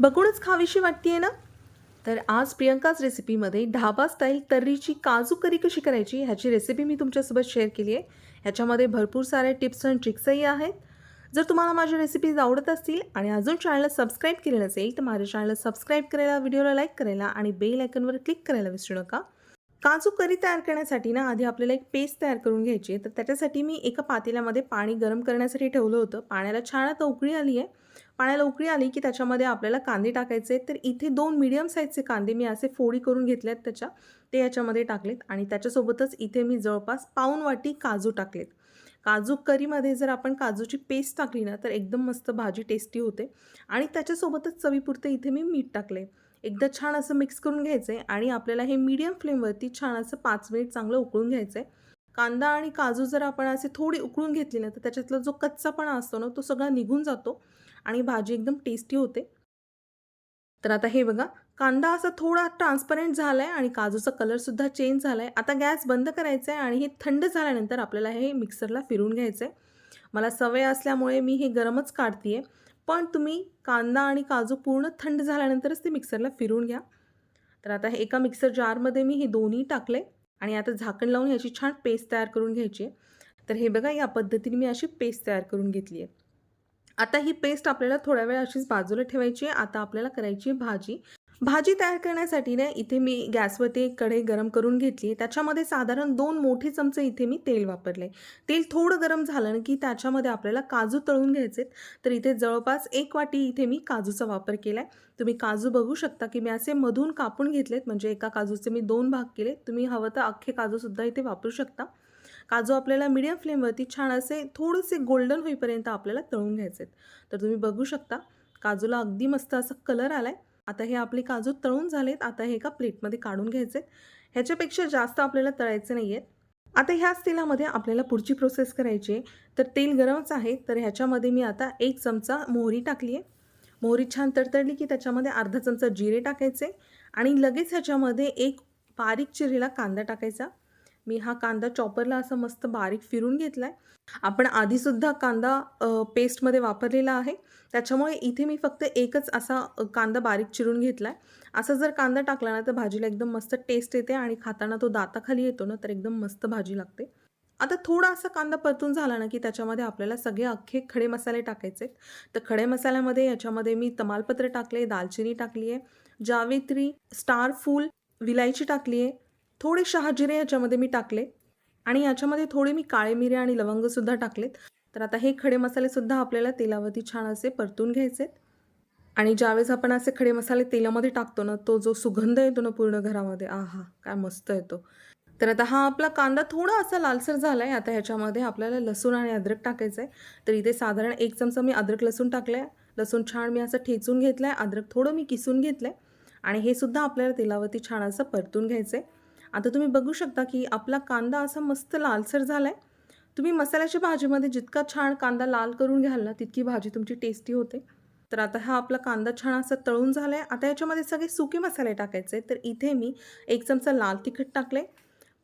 बघूनच खावीशी वाटते ना? तर आज प्रियंकाच रेसिपीमध्ये ढाबा स्टाईल तर्रीची काजू करी कशी करायची ह्याची रेसिपी मी तुमच्यासोबत शेअर केली आहे. ह्याच्यामध्ये भरपूर साऱ्या टिप्स अँड ट्रिक्सही आहेत. जर तुम्हाला माझ्या रेसिपीज आवडत असतील आणि अजून चॅनलला सबस्क्राईब केले नसेल तर माझ्या चॅनलला सबस्क्राईब करायला व्हिडिओला लाईक करायला आणि बेल आयकनवर क्लिक करायला विसरू नका. काजू करी तयार करण्यासाठी ना आधी आपल्याला एक पेस्ट तयार करून घ्यायची आहे. तर त्याच्यासाठी मी एका पातेल्यामध्ये पाणी गरम करण्यासाठी ठेवलं होतं. पाण्याला छान आता उकळी आली आहे. पाण्याला उकळी आली की त्याच्यामध्ये आपल्याला कांदे टाकायचे आहेत. तर इथे दोन मीडियम साईजचे कांदे मी असे फोडी करून घेतले आहेत त्याच्या. ते याच्यामध्ये टाकलेत आणि त्याच्यासोबतच इथे मी जवळपास पाऊन वाटी काजू टाकलेत. काजू करीमध्ये जर आपण काजूची पेस्ट टाकली ना तर एकदम मस्त भाजी टेस्टी होते. आणि त्याच्यासोबतच चवीपुरते इथे मी मीठ टाकले एकदा छान असं मिक्स करून घ्यायचं आहे आणि आपल्याला हे मीडियम फ्लेमवरती छान असं पाच मिनिट चांगलं उकळून घ्यायचं आहे कांदा आणि काजू जर आपण असे थोडी उकळून घेतली ना तर त्याच्यातला जो कच्चापणा असतो ना तो सगळा निघून जातो आणि भाजी एकदम टेस्टी होते. तर आता हे बघा कांदा असा थोडा ट्रान्सपरंट झाला आहे आणि काजूचा कलरसुद्धा चेंज झाला आहे आता गॅस बंद करायचा आहे आणि हे थंड झाल्यानंतर आपल्याला हे मिक्सरला फिरून घ्यायचं आहे मला सवय असल्यामुळे मी हे गरमच काढते आहे पण तुम्ही कांदा आणि काजू पूर्ण थंड झाल्यानंतरच ते मिक्सरला फिरून घ्या. तर आता हे एका मिक्सर जारमध्ये मी हे दोन्ही टाकले आणि आता झाकण लावून ह्याची छान पेस्ट तयार करून घ्यायची आहे. तर हे बघा या पद्धतीने मी अशी पेस्ट तयार करून घेतली आहे. आता ही पेस्ट आपल्याला थोड्या वेळ अशीच बाजूला ठेवायची आहे. आता आपल्याला करायची आहे भाजी. भाजी तयार करण्यासाठी ना इथे मी गॅसवरती एक कढई गरम करून घेतली. त्याच्यामध्ये साधारण दोन मोठे चमचे इथे मी तेल वापरले. तेल थोडं गरम झालं ना की त्याच्यामध्ये आपल्याला काजू तळून घ्यायचे तर इथे जवळपास एक वाटी इथे मी काजूचा वापर केला आहे तुम्ही काजू बघू शकता की मी असे मधून कापून घेतलेत. म्हणजे एका काजूचे मी दोन भाग केले. तुम्ही हवं तर अख्खे काजूसुद्धा इथे वापरू शकता. काजू आपल्याला मीडियम फ्लेमवरती छान असे थोडेसे गोल्डन होईपर्यंत आपल्याला तळून घ्यायचे तर तुम्ही बघू शकता काजूला अगदी मस्त असा कलर आला आहे आता हे आपले काजू तळून झालेत. आता हे एका प्लेटमध्ये काढून घ्यायचे. ह्याच्यापेक्षा जास्त आपल्याला तळायचे नाही आहेत आता ह्याच तेलामध्ये आपल्याला पुढची प्रोसेस करायची आहे. तर तेल गरमच आहे. तर ह्याच्यामध्ये मी आता एक चमचा मोहरी टाकली आहे. मोहरी छान तडतडली की त्याच्यामध्ये अर्धा चमचा जिरे टाकायचे आणि लगेच ह्याच्यामध्ये एक बारीक चिरेला कांदा टाकायचा. मी हा कांदा चॉपरला असं मस्त बारीक फिरून घेतला आहे आपण आधीसुद्धा कांदा पेस्टमध्ये वापरलेला आहे. त्याच्यामुळे इथे मी फक्त एकच असा कांदा बारीक चिरून घेतला आहे असं जर कांदा टाकला ना तर भाजीला एकदम मस्त टेस्ट येते आणि खाताना तो दाताखाली येतो ना तर एकदम मस्त भाजी लागते. आता थोडा असा कांदा परतून झाला ना की त्याच्यामध्ये आपल्याला सगळे अख्खे खडे मसाले टाकायचे तर खडे मसाल्यामध्ये याच्यामध्ये मी तमालपत्र टाकले दालचिनी टाकली आहे जावेत्री स्टार फूल विलायची टाकली आहे थोडे शहाजिरे याच्यामध्ये मी टाकले. आणि याच्यामध्ये थोडे मी काळे मिरे आणि लवंगसुद्धा टाकलेत. तर आता हे खडे मसालेसुद्धा आपल्याला तेलावरती छान असे परतून घ्यायचे आणि ज्यावेळेस आपण असे खडे मसाले तेलामध्ये टाकतो ना तो जो सुगंध येतो ना पूर्ण घरामध्ये आहा काय मस्त येतो. तर आता हा आपला कांदा थोडा असा लालसर झाला आहे आता ह्याच्यामध्ये आपल्याला लसूण आणि अद्रक टाकायचं आहे तर इथे साधारण एक चमचा मी अद्रक लसूण टाकलं आहे लसूण छान मी असं ठेचून घेतलं आहे अद्रक थोडं मी किसून घेतलं आहे आणि हे सुद्धा आपल्याला तेलावरती छान असं परतून घ्यायचं आहे आता तुम्ही बघू शकता की आपला कांदा असा मस्त लालसर झाला आहे तुम्ही मसाल्याच्या भाजीमध्ये जितका छान कांदा लाल करून घ्याल ना तितकी भाजी तुमची टेस्टी होते. तर आता हा आपला कांदा छान असा तळून झाला आहे आता याच्यामध्ये सगळे सुके मसाले टाकायचे. तर इथे मी एक चमचा लाल तिखट टाकले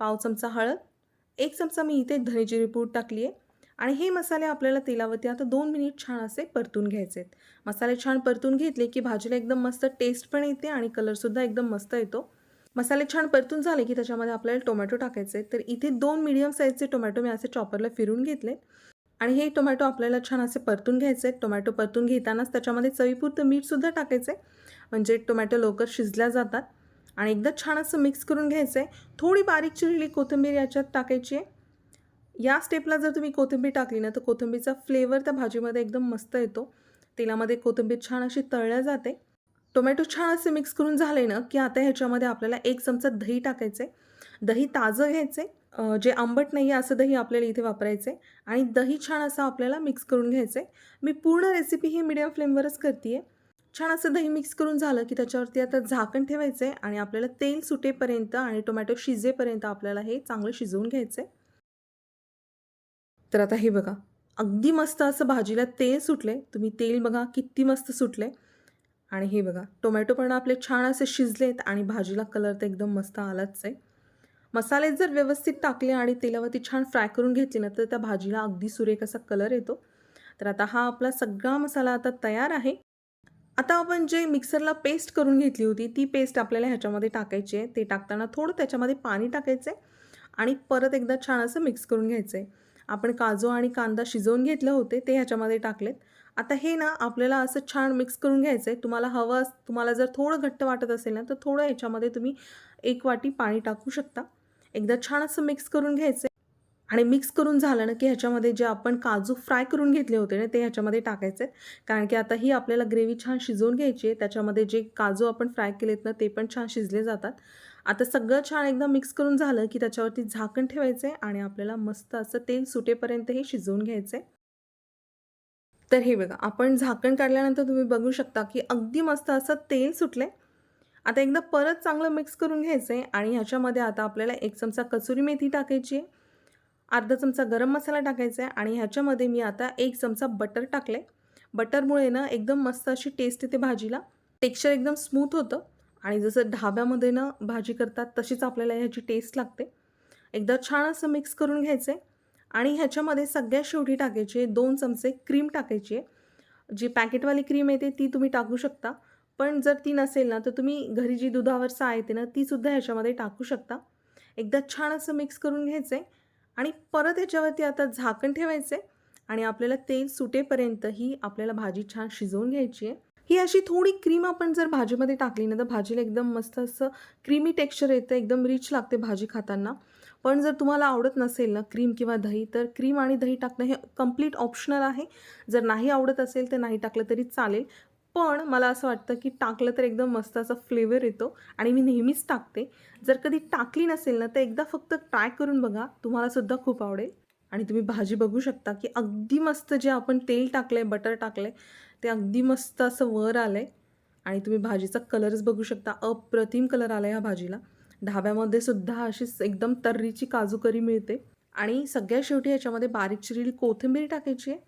पाव चमचा हळद एक चमचा मी इथे धनेजिरी पूड टाकली आहे आणि हे मसाले आपल्याला तेलावरती आता दोन मिनिट छान असे परतून घ्यायचे आहेत मसाले छान परतून घेतले की भाजीला एकदम मस्त टेस्ट पण येते आणि कलरसुद्धा एकदम मस्त येतो. मसाले छान परतून झाले की त्याच्यामध्ये आपल्याला टोमॅटो टाकायचे तर इथे दोन मीडियम साईजचे टोमॅटो मी असे चॉपरला फिरून घेतले. आणि हे टोमॅटो आपल्याला छान असे परतून घ्यायचे टोमॅटो परतून घेतानाच त्याच्यामध्ये चवीपुरतं मीठसुद्धा टाकायचं म्हणजे टोमॅटो लवकर शिजल्या जातात. आणि एकदा छान असं मिक्स करून घ्यायचं आहे. थोडी बारीक चिरलेली कोथिंबीर याच्यात टाकायची आहे. या स्टेपला जर तुम्ही कोथिंबीर टाकली ना तर कोथिंबीरचा फ्लेवर त्या भाजीमध्ये एकदम मस्त येतो. तेलामध्ये कोथिंबीर छान अशी तळल्या जाते. टोमॅटो छान असे मिक्स करून झाले ना की आता ह्याच्यामध्ये आपल्याला एक चमचा दही टाकायचे दही ताजं घ्यायचे जे आंबट नाही आहे असं दही आपल्याला इथे वापरायचं आहे आणि दही छान असं आपल्याला मिक्स करून घ्यायचे मी पूर्ण रेसिपी ही मीडियम फ्लेमवरच करते आहे छान असं दही मिक्स करून झालं की त्याच्यावरती आता झाकण ठेवायचं आहे आणि आपल्याला तेल सुटेपर्यंत आणि टोमॅटो शिजेपर्यंत आपल्याला हे चांगलं शिजवून घ्यायचं आहे तर आता हे बघा अगदी मस्त असं भाजीला तेल सुटले तुम्ही तेल बघा किती मस्त सुटले आणि हे बघा टोमॅटो पण आपले छान असे शिजलेत आणि भाजीला कलर तर एकदम मस्त आलाच आहे. मसाले जर व्यवस्थित टाकले आणि तेलावरती छान फ्राय करून घेतले ना तर त्या भाजीला अगदी सुरेख असा कलर येतो. तर आता हा आपला सगळा मसाला आता तयार आहे. आता आपण जे मिक्सरला पेस्ट करून घेतली होती ती पेस्ट आपल्याला ह्याच्यामध्ये टाकायची आहे. ते टाकताना थोडं त्याच्यामध्ये पाणी टाकायचं आहे आणि परत एकदा छान असं मिक्स करून घ्यायचं आहे. आपण काजू आणि कांदा शिजवून घेतले होते ते ह्याच्यामध्ये टाकलेत. आता हे ना आपल्याला असं छान मिक्स करून घ्यायचं आहे तुम्हाला हवं अस तुम्हाला जर थोडं घट्ट वाटत असेल ना तर थोडं ह्याच्यामध्ये तुम्ही एक वाटी पाणी टाकू शकता. एकदा छान असं मिक्स करून घ्यायचं आहे आणि मिक्स करून झालं ना की ह्याच्यामध्ये जे आपण काजू फ्राय करून घेतले होते ना ते ह्याच्यामध्ये टाकायचे कारण की आता ही आपल्याला ग्रेव्ही छान शिजवून घ्यायची आहे. त्याच्यामध्ये जे काजू आपण फ्राय केलेत ना ते पण छान शिजले जातात. आता सगळं छान एकदा मिक्स करून झालं की त्याच्यावरती झाकण ठेवायचं आहे आणि आपल्याला मस्त असं तेल सुटेपर्यंत हे शिजवून घ्यायचं आहे तर हे बघा आपण झाकण काढल्यानंतर तुम्ही बघू शकता की अगदी मस्त असं तेल सुटलं आता एकदा परत चांगलं मिक्स करून घ्यायचं आहे आणि ह्याच्यामध्ये आता आपल्याला एक चमचा कसुरी मेथी टाकायची आहे. अर्धा चमचा गरम मसाला टाकायचा आहे आणि ह्याच्यामध्ये मी आता एक चमचा बटर टाकले बटरमुळे ना एकदम मस्त अशी टेस्ट येते भाजीला. टेक्स्चर एकदम स्मूथ होतं आणि जसं ढाब्यामध्ये ना भाजी करतात तशीच आपल्याला ह्याची टेस्ट लागते. एकदा छान असं मिक्स करून घ्यायचं आहे आणि ह्याच्यामध्ये सगळ्यात शेवटी टाकायचे दोन चमचे क्रीम टाकायची आहे. जी पॅकेटवाली क्रीम येते ती तुम्ही टाकू शकता. पण जर ती नसेल ना तर तुम्ही घरी जी दुधावर सा येते ना तीसुद्धा ह्याच्यामध्ये टाकू शकता. एकदा छान असं मिक्स करून घ्यायचं आहे आणि परत ह्याच्यावरती आता झाकण ठेवायचं आहे आणि आपल्याला तेल सुटेपर्यंत ही आपल्याला भाजी छान शिजवून घ्यायची आहे. ही अशी थोडी क्रीम आपण जर भाजीमध्ये टाकली ना तर भाजीला एकदम मस्त असं क्रीमी टेक्स्चर येतं एकदम रिच लागते भाजी खाताना. पण जर तुम्हाला आवडत नसेल ना क्रीम किंवा दही तर क्रीम आणि दही टाकणं हे कंप्लीट ऑप्शनल आहे. जर नाही आवडत असेल तर नाही टाकलं तरी चालेल. पण मला असं वाटतं की टाकलं तर एकदम मस्त असा फ्लेवर येतो आणि मी नेहमीच टाकते. जर कधी टाकली नसेल ना तर एकदा फक्त ट्राय करून बघा. तुम्हालासुद्धा खूप आवडेल. आणि तुम्ही भाजी बघू शकता की अगदी मस्त जे आपण तेल टाकलं आहे बटर टाकलं आहे ते अगदी मस्त असं वर आलं आहे आणि तुम्ही भाजीचा कलरच बघू शकता. अप्रतिम कलर आला आहे ह्या भाजीला. ढाब्यामध्ये सुद्धा अशीच एकदम तर्रीची काजू करी मिळते. आणि सगळ्या शेवटी याच्यामध्ये बारीक चिरलेली कोथिंबीर टाकायची आहे.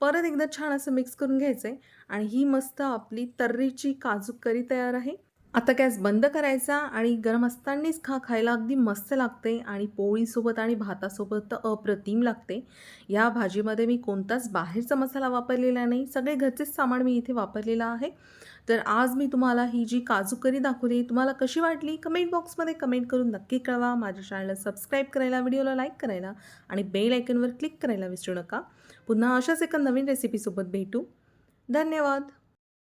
परत एकदा छान असं मिक्स करून घ्यायचं आहे आणि ही मस्त आपली तर्रीची काजू करी तयार आहे. आता गॅस बंद करायचा आणि गरम असतानाच खा खायला अगदी मस्त लागते आणि पोळीसोबत आणि भातासोबत तर अप्रतिम लागते. या भाजीमध्ये मी कोणताच बाहेरचा मसाला वापरलेला नाही. सगळे घरचेच सामान मी इथे वापरलेलं आहे. तर आज मी तुम्हाला ही जी काजू करी दाखवली तुम्हाला कशी वाटली? कमेंट बॉक्समध्ये कमेंट करून नक्की कळवा. माझ्या चॅनलला सबस्क्राईब करायला व्हिडिओला लाईक करायला आणि बेल आयकनवर क्लिक करायला विसरू नका. पुन्हा अशाच एका नवीन रेसिपीसोबत भेटू. धन्यवाद!